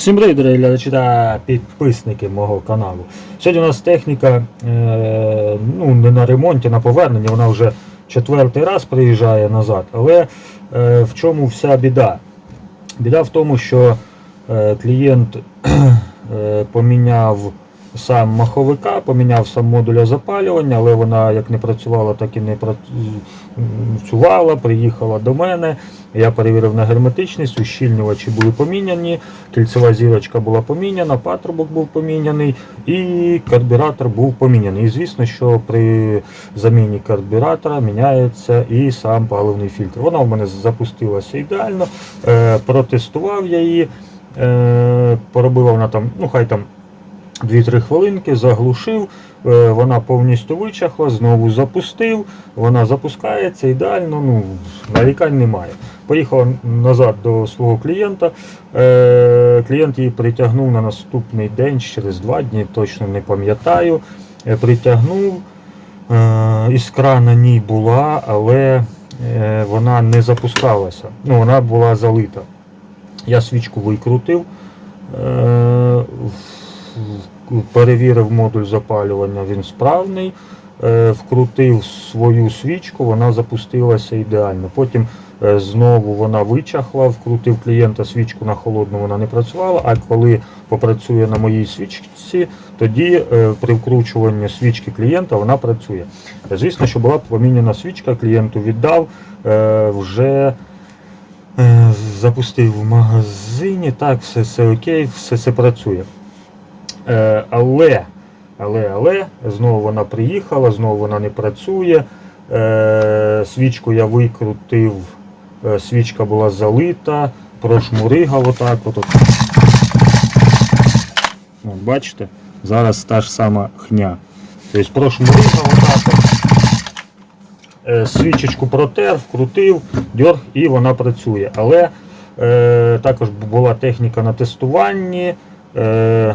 Всім привіт, глядачі та підписники мого каналу. Сьогодні у нас техніка е, ну, не на ремонті, на поверненні, вона вже четвертий раз приїжджає назад. Але е, в чому вся біда? Біда в тому, що е, клієнт е, поміняв сам маховика, поміняв сам модуля запалювання, але вона як не працювала, так і не працювала, приїхала до мене. Я перевірив на герметичність, ущільнювачі були поміняні, кільцева зірочка була поміняна, патрубок був поміняний і карбюратор був поміняний. І звісно, що при заміні карбюратора міняється і сам паливний фільтр. Вона в мене запустилася ідеально, е, протестував я її, е, поробила вона там, ну хай там 2-3 хвилинки, заглушив, е, вона повністю вичахла, знову запустив, вона запускається ідеально, ну, нарікань немає. Поїхав назад до свого клієнта. Е, Клієнт її притягнув на наступний день, через 2 дні, точно не пам'ятаю. Е, Притягнув, е, іскра на ній була, але вона не запускалася. Ну, вона була залита. Я свічку викрутив. Перевірив модуль запалювання, він справний. Вкрутив свою свічку, вона запустилася ідеально. Потім знову вона вичахла, вкрутив клієнта свічку на холодну, вона не працювала. А коли попрацює на моїй свічці, тоді е, при вкручуванні свічки клієнта вона працює. Е, Звісно, що була поміняна свічка, клієнту віддав. е, Вже е, запустив в магазині, так, все, все окей, все це працює. Е, але, але, але, знову вона приїхала, знову вона не працює. Е, свічку я викрутив, е, свічка була залита, прошмуригав отак. От, от. От, бачите? Зараз та ж сама хня. Тобто прошмуригав отак. От. Е, свічечку протер, вкрутив, дьорг і вона працює. Але е, також була техніка на тестуванні. Е,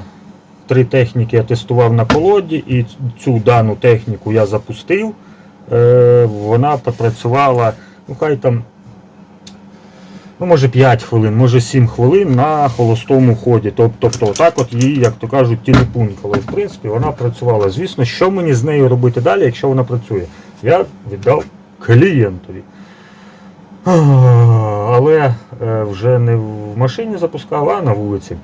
три техніки я тестував на колоді, і цю дану техніку я запустив. Е, вона попрацювала, ну хай там, ну може 5 хвилин, може 7 хвилин на холостому ході. Тобто, отак от її, як то кажуть, тіліпунькало. В принципі, вона працювала. Звісно, що мені з нею робити далі, якщо вона працює? Я віддав клієнтові. Але е, вже не в машині запускав, а на вулиці.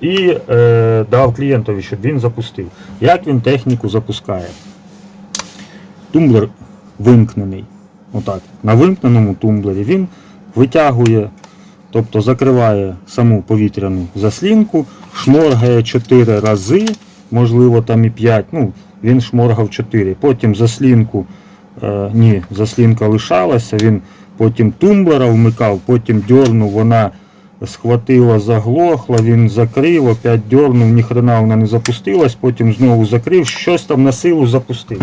І е, дав клієнтові, щоб він запустив. Як він техніку запускає? Тумблер вимкнений. Отак. На вимкненому тумблері він витягує, тобто закриває саму повітряну заслінку, шморгає 4 рази, можливо там і 5. Ну, він шморгав 4. Потім заслінку, е, ні, заслінка лишалася, він потім тумблера вмикав, потім дьорнув, вона схватила, заглохла, він закрив, опять дьорнув, ніхрена вона не запустилась, потім знову закрив, щось там на силу запустив.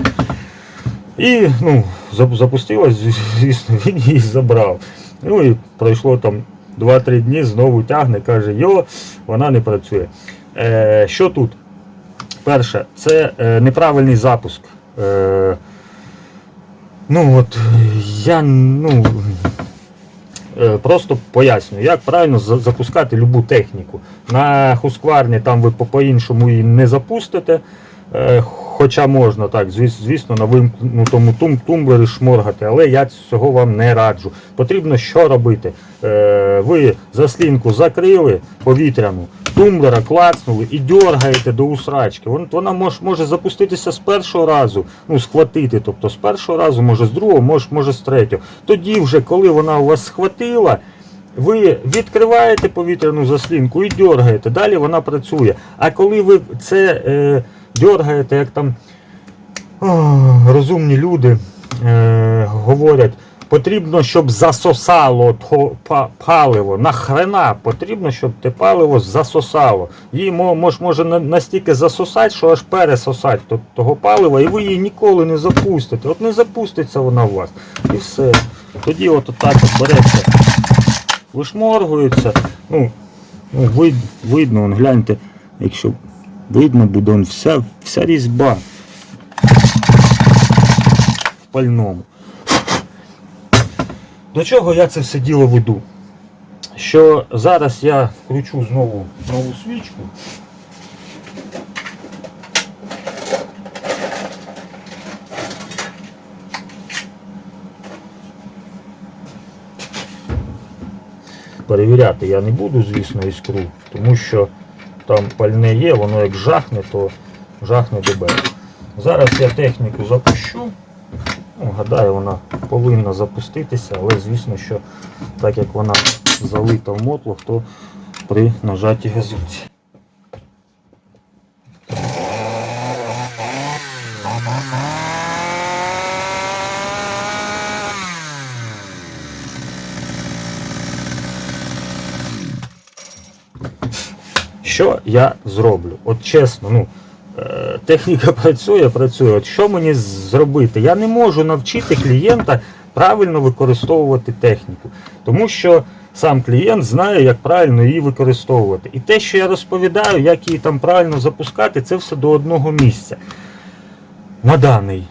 І ну, запустилась, звісно, він її забрав. Ну і пройшло там 2-3 дні, знову тягне, каже, йо, вона не працює. Е, що тут? Перше, це е, неправильний запуск. Е, ну от я ну, е, просто поясню, як правильно за- запускати любу техніку. На хускварні там ви по- по-іншому її не запустите. Е, Хоча можна так, звісно, на вимкнутому тум, тумблері шморгати, але я цього вам не раджу. Потрібно що робити? Е, ви заслінку закрили повітряну, тумблера клацнули і дергаєте до усрачки. Вона може, може запуститися з першого разу, ну схватити, тобто з першого разу, може з другого, може, може з третього. Тоді вже, коли вона у вас схватила, ви відкриваєте повітряну заслінку і дергаєте. Далі вона працює. А коли ви це е, дергаєте, як там о, розумні люди е, говорять, потрібно, щоб засосало паливо. Нахрена потрібно, щоб те паливо засосало. Її мож, може настільки засосати, що аж пересосати то- того палива, і ви її ніколи не запустите. От не запуститься вона у вас. І все. Тоді от так от береться вишморгується. Ну, ну вид, видно, он, гляньте, якщо видно буде он, вся, вся різьба в пальному. До чого я це все діло веду? що зараз я включу знову нову свічку. Перевіряти я не буду, звісно, іскру, тому що там пальне є, воно як жахне, то жахне ДБ. Зараз я техніку запущу. Ну, гадаю, вона повинна запуститися, але звісно, що так як вона залита в мотлох, то при нажатті газуці. Що я зроблю? От чесно, ну, е, техніка працює, працює. От що мені зробити? Я не можу навчити клієнта правильно використовувати техніку, тому що сам клієнт знає, як правильно її використовувати. І те, що я розповідаю, як її там правильно запускати, це все до одного місця. На даний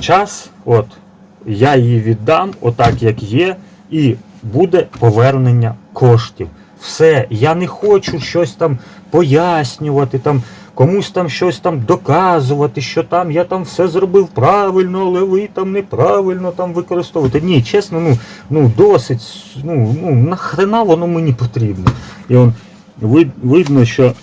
час, от, я її віддам, отак як є, і буде повернення коштів. Все, я не хочу щось там пояснювати, там, комусь там щось там доказувати, що там я там все зробив правильно, але ви там неправильно там використовуєте. Ні, чесно, ну, ну досить, ну, ну нахрена воно мені потрібно. І он вид, видно, що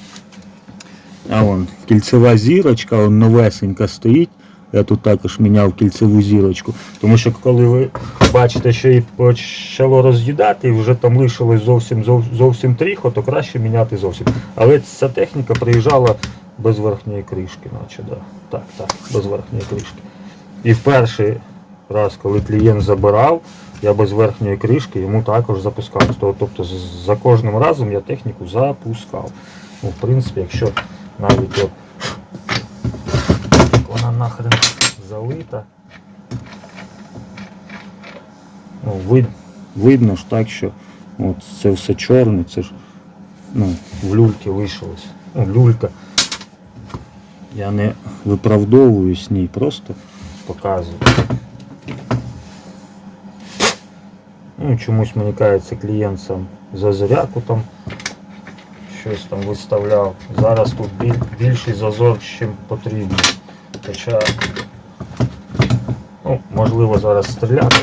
а вон, кільцева зірочка, он новесенька стоїть. Я тут також міняв кільцеву зірочку. Тому що коли ви бачите, що її почало роз'їдати і вже там лишилось зовсім зовсім тріхо, то краще міняти зовсім. Але ця техніка приїжджала без верхньої кришки, наче, да. Так, так, без верхньої кришки. І в перший раз, коли клієнт забирав, я без верхньої кришки йому також запускав. Тобто за кожним разом я техніку запускав. Ну, в принципі, якщо навіть от нахрен залита. Ну, вид, видно ж так, що от це все чорне, це ж ну, в люльці лишилось. Ну, люлька. Я не виправдовуюсь ні, просто показую. Ну, чомусь мені кажеться, клієнт сам за заряку там щось там виставляв. Зараз тут більший зазор, чим потрібно. Хоча, ну, можливо, зараз стріляти.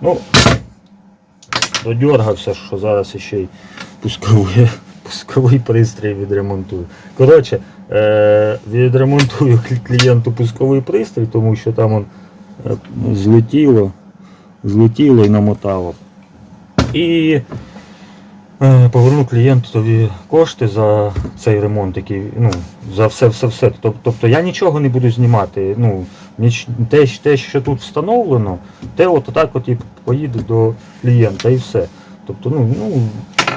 Ну, додергався, що зараз ще й пусковий, пусковий пристрій відремонтую. Коротше, е, відремонтую клієнту пусковий пристрій, тому що там он е, злетіло, злетіло і намотало. І поверну клієнтові кошти за цей ремонт, який, ну, за все, все, все. Тобто я нічого не буду знімати. Ну, ніч, те, те, що тут встановлено, те от отак от і поїде до клієнта і все. Тобто, ну, ну,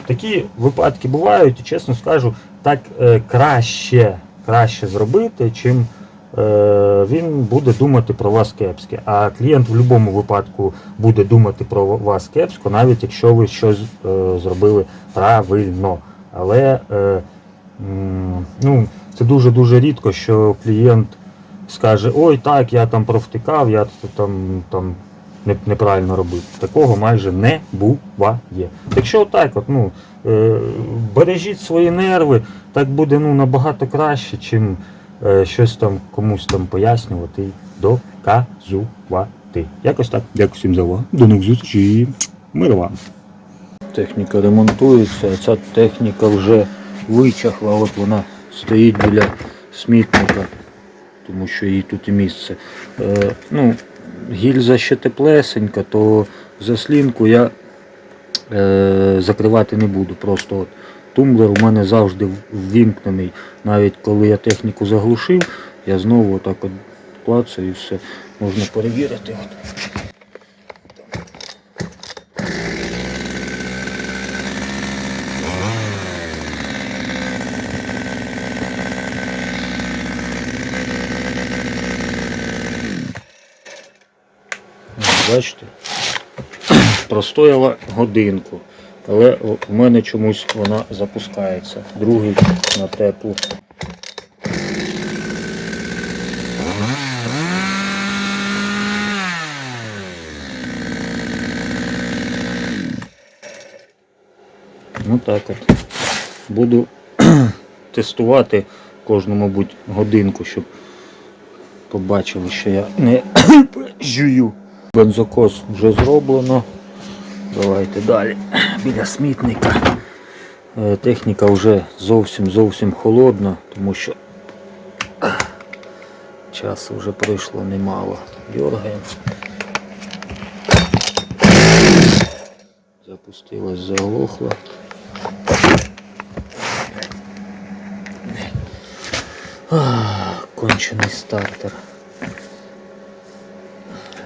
такі випадки бувають, і чесно скажу, так е, краще, краще зробити, чим е, він буде думати про вас кепське. А клієнт в будь-якому випадку буде думати про вас кепсько, навіть якщо ви щось е, зробили правильно. Але е, ну, це дуже-дуже рідко, що клієнт скаже, ой, так, я там провтикав, я там, там неправильно робив. Такого майже не буває. Якщо так, от, ну, е, бережіть свої нерви, так буде ну, набагато краще, чим е, щось там комусь там пояснювати і доказувати. Якось так. Дякую всім за увагу. До нових зустрічей. Мир вам. Техніка ремонтується, а ця техніка вже вичахла, от вона стоїть біля смітника, тому що їй тут і місце. Е, ну, гільза ще теплесенька, то заслінку я е, закривати не буду. Просто от тумблер у мене завжди ввімкнений. Навіть коли я техніку заглушив, я знову отак от клацаю і все. Можна перевірити. Бачите? Простояла годинку, але в мене чомусь вона запускається. Другий на теплу. Ну так от. Буду тестувати кожну, мабуть, годинку, щоб побачили, що я не жую. Бензокос вже зроблено. Давайте далі. Біля смітника. Е, Техніка вже зовсім зовсім холодна, тому що часу вже пройшло немало. Дергаємо. Запустилась, заглохла. Кончений стартер.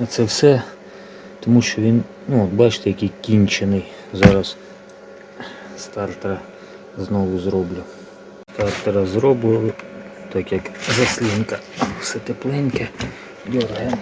Це все, тому що він, ну, от бачите, який кінчений. Зараз стартера знову зроблю. Стартера зроблю, так як заслінка все тепленьке. Дергаємо.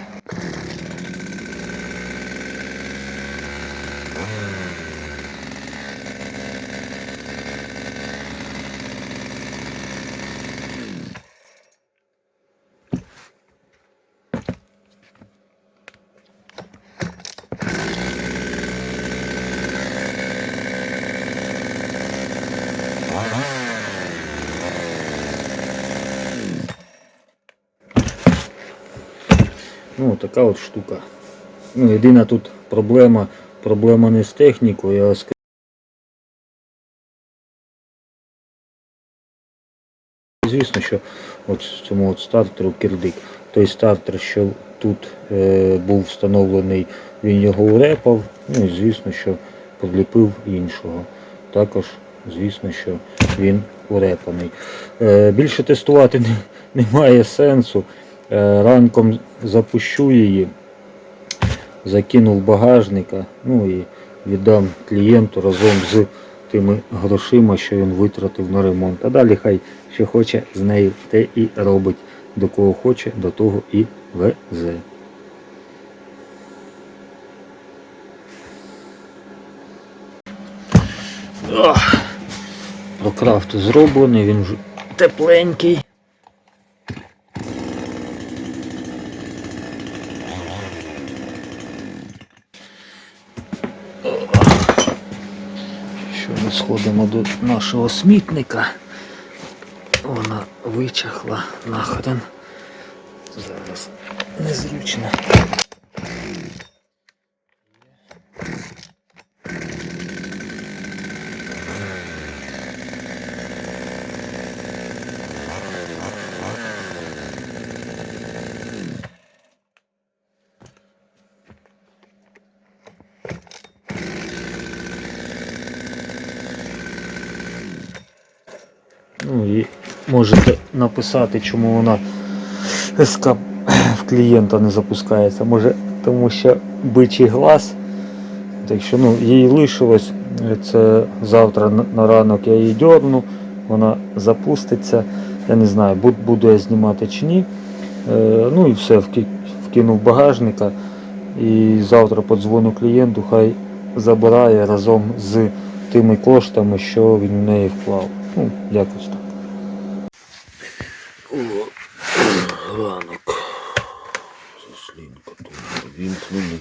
Ну, така от штука. Ну, єдина тут проблема, проблема не з технікою, а з Звісно, що от цьому от стартеру кирдик. Той стартер, що тут е, був встановлений, він його урепав. Ну і звісно, що подліпив іншого. Також, звісно, що він урепаний. Е, більше тестувати не, немає сенсу. Е, ранком запущу її, закину в багажника, ну і віддам клієнту разом з тими грошима, що він витратив на ремонт. А далі хай що хоче з нею, те і робить. До кого хоче, до того і везе. Прокрафт зроблений, він вже тепленький. Що до нашого смітника. Вона вичахла нахрен. Зараз незручно. Ну і можете написати, чому вона СК в клієнта не запускається. Може тому що бичий глаз. Так що ну, їй лишилось. Це завтра на- на ранок я її дьорну, вона запуститься. Я не знаю, буду я знімати чи ні. Е, ну і все, вкинув багажника. І завтра подзвоню клієнту, хай забирає разом з тими коштами, що він в неї вклав. Ну, якось так. О, ранок. Заслінка тут вімкнений.